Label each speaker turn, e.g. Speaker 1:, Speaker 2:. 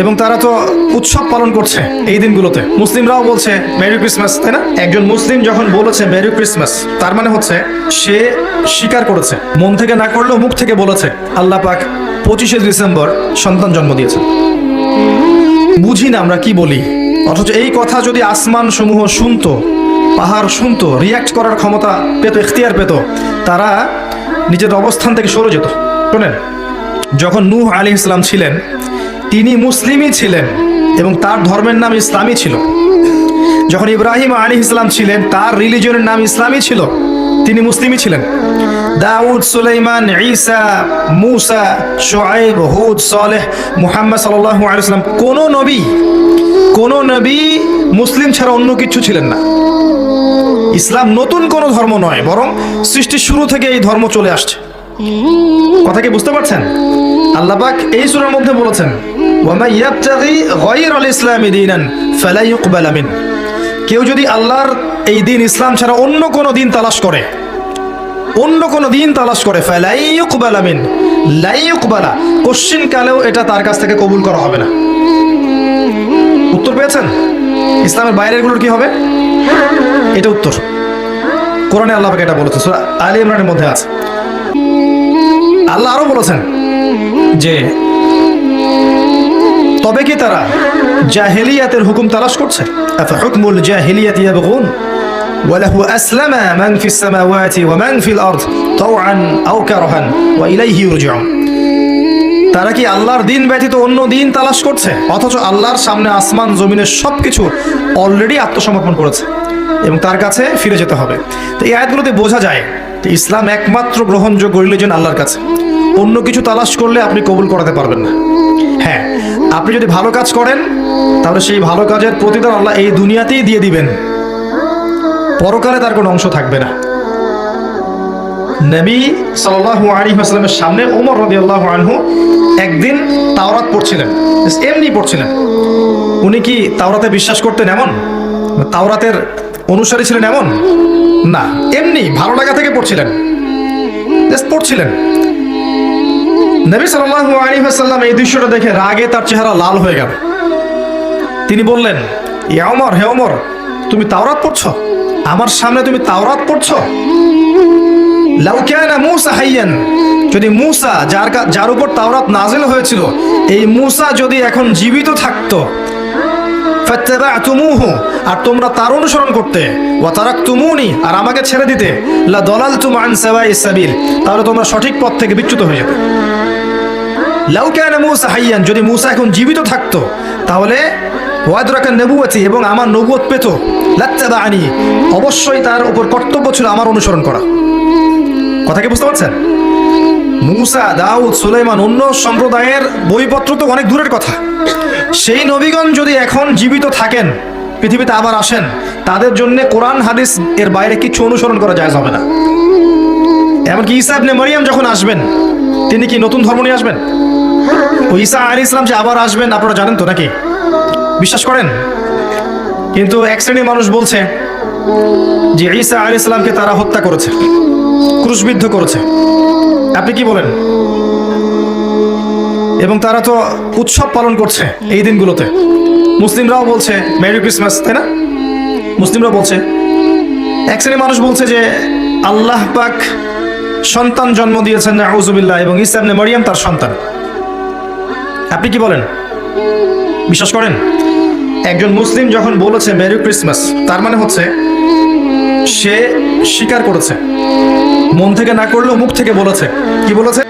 Speaker 1: এবং তারা তো উৎসব পালন করছে এই দিনগুলোতে। মুসলিমরাও বলছে মেরি ক্রিসমাস তাই না? একজন মুসলিম যখন বলেছে মেরি ক্রিসমাস তার মানে হচ্ছে সে স্বীকার করেছে। মন থেকে না করলেও মুখ থেকে বলেছে, আল্লাহ পাক পঁচিশে ডিসেম্বর সন্তান জন্ম দিয়েছে বুঝি না আমরা কি বলি। অথচ এই কথা যদি আসমান সমূহ শুনতো, পাহাড় শুনতো রিয়াক্ট করার ক্ষমতা পেত এখতিয়ার পেত, তারা নিজের অবস্থান থেকে সরে যেত। শোনেন, যখন নূহ আলী ইসলাম ছিলেন তিনি মুসলিমই ছিলেন এবং তার ধর্মের নাম ইসলামই ছিল। যখন ইব্রাহিম আলী ইসলাম ছিলেন, তার রিলিজনের নাম ইসলামই ছিল, তিনি মুসলিমই ছিলেন। দাউদ, সুলাইমান, ঈসা, মুসা শোয়েব হুদ, সালেহ, মুহাম্মদ সাল্লাল্লাহু আলাইহি সাল্লাম কোন নবী কোন নবী মুসলিম ছাড়া অন্য কিছু ছিলেন না। ইসলাম নতুন কোনো ধর্ম নয়, বরং সৃষ্টির শুরু থেকে এই ধর্ম চলে আসছে। কথা কি বুঝতে পারছেন? আল্লাহ পাক এই সূরার মধ্যে বলেছেন ওয়ামা ইয়াবতাগি গায়রাল ইসলামি দীনান ফালা ইউকবাল মিন। কেউ যদি আল্লাহর এই দিন ইসলাম ছাড়া অন্য কোনো দিন তালাশ করে, অন্য কোনো দিন তালাশ করে ফালাই ইউকবাল মিন লাই ইউকবালা, কোশ্চিন কালেও এটা তার কাছ থেকে কবুল করা হবে না। উত্তর পেয়েছেন? ইসলামের বাইরেরগুলোর কি হবে? এটা উত্তর। কোরআনে আল্লাহ পাক এটা বলেছে সূরা আলী ইমরানের মধ্যে আছে। আল্লাহ আরও বলেছেন যে তবে কি তারা জাহেলিয়াতের হুকুম তালাশ করছে আফা হুকমুল জাহেলিয়াতি ইয়াবগুন وله أسلم من في السماوات ومن في الأرض طوعا أو كرها وإليه يرجعون তারা কি আল্লাহর দিন ব্যতীত অন্য দিন তালাশ করছে অথচ আল্লাহর সামনে আসমান জমিনের সবকিছু অলরেডি আত্মসমর্পণ করেছে এবং তার কাছে ফিরে যেতে হবে তো এই আয়াতগুলোতে বোঝা যায় যে ইসলাম একমাত্র গ্রহণযোগ্য রিলিজন আল্লাহর কাছে অন্য কিছু তালাশ করলে আপনি কবুল করাতে পারবেন না হ্যাঁ আপনি যদি ভালো কাজ করেন, তাহলে সেই ভালো কাজের প্রতিদান আল্লাহ এই দুনিয়াতেই দিয়ে দিবেন। পরকালে তার কোনো অংশ থাকবে না। নবী সাল্লাল্লাহু আলাইহি ওয়াসাল্লামের সামনে ওমর রাদিয়াল্লাহু আনহু একদিন তাওরাত পড়ছিলেন, এমনি পড়ছিলেন। উনি কি তাওরাতে বিশ্বাস করতেন এমন? তাওরাতের অনুসারী ছিলেন এমন? না, এমনি ভালো লাগা থেকে পড়ছিলেন। পড়ছিলেন। নবী সাল্লাহ আলী ওয়াসাল্লাম এই দৃশ্যটা দেখে রাগে তার চেহারা লাল হয়ে গেল। তিনি বললেন ইয়া অমর, হে অমর, তুমি তাওরাত পড়ছ? আমার সামনে তুমি তাওরাত পড়ছ? লাউ মুসা হাইয়ান যদি মূসা, যার যার উপর তাওরাত নাজিল হয়েছিল, এই মূসা যদি এখন জীবিত থাকতো আর তোমরা তার অনুসরণ করতে। ওয়া তারাকতুমুনি, আর আমাকে ছেড়ে দিতে। লা দালালতুম আন তাহলে তোমরা সঠিক পথ থেকে বিচ্যুত হয়ে যেতে লাউ কানা মূসা হাইয়ান, যদি মূসা এখন জীবিত থাকতো, তাহলে ওয়াদরাকা নবুয়াতি এবং আমার নবুয়ত পেত। লাত্তাবাআনি, অবশ্যই তার উপর কর্তব্য ছিল আমার অনুসরণ করা। কথা কি বুঝতে পারছেন? মুসা, দাউদ, সুলাইমান, অন্য সম্প্রদায়ের বইপত্র তো অনেক দূরের কথা। সেই নবীগণ যদি এখন জীবিত থাকেন, পৃথিবীতে আবার আসেন, তাদের জন্য কোরআন, হাদিস এর বাইরে কিছু অনুসরণ করা যায় হবে না। এমনকি ঈসা ইবনে মারিয়াম যখন আসবেন, তিনি কি নতুন ধর্ম নিয়ে আসবেন? ও ঈসা আলী ইসলাম যে আবার আসবেন, আপনারা জানেন তো নাকি? বিশ্বাস করেন? কিন্তু এক শ্রেণির মানুষ বলছে যে ঈসা আলী ইসলামকে তারা হত্যা করেছে, ক্রুশবিদ্ধ করেছে। আপনি কি বলেন? এবং তারা তো উৎসব পালন করছে এই দিনগুলোতে। মুসলিমরাও বলছে মেরি ক্রিসমাস তাই না? মুসলিমরাও বলছে। এক শ্রেণির মানুষ বলছে যে, আল্লাহ পাক সন্তান জন্ম দিয়েছেন আউজুবিল্লাহ এবং ইসলামনে মরিয়াম তার সন্তান। আপনি কি বলেন? বিশ্বাস করেন? একজন মুসলিম যখন বলেছে মেরি ক্রিসমাস তার মানে হচ্ছে, সে স্বীকার করেছে। মন থেকে না করলেও মুখ থেকে বলেছে। কি বলেছে?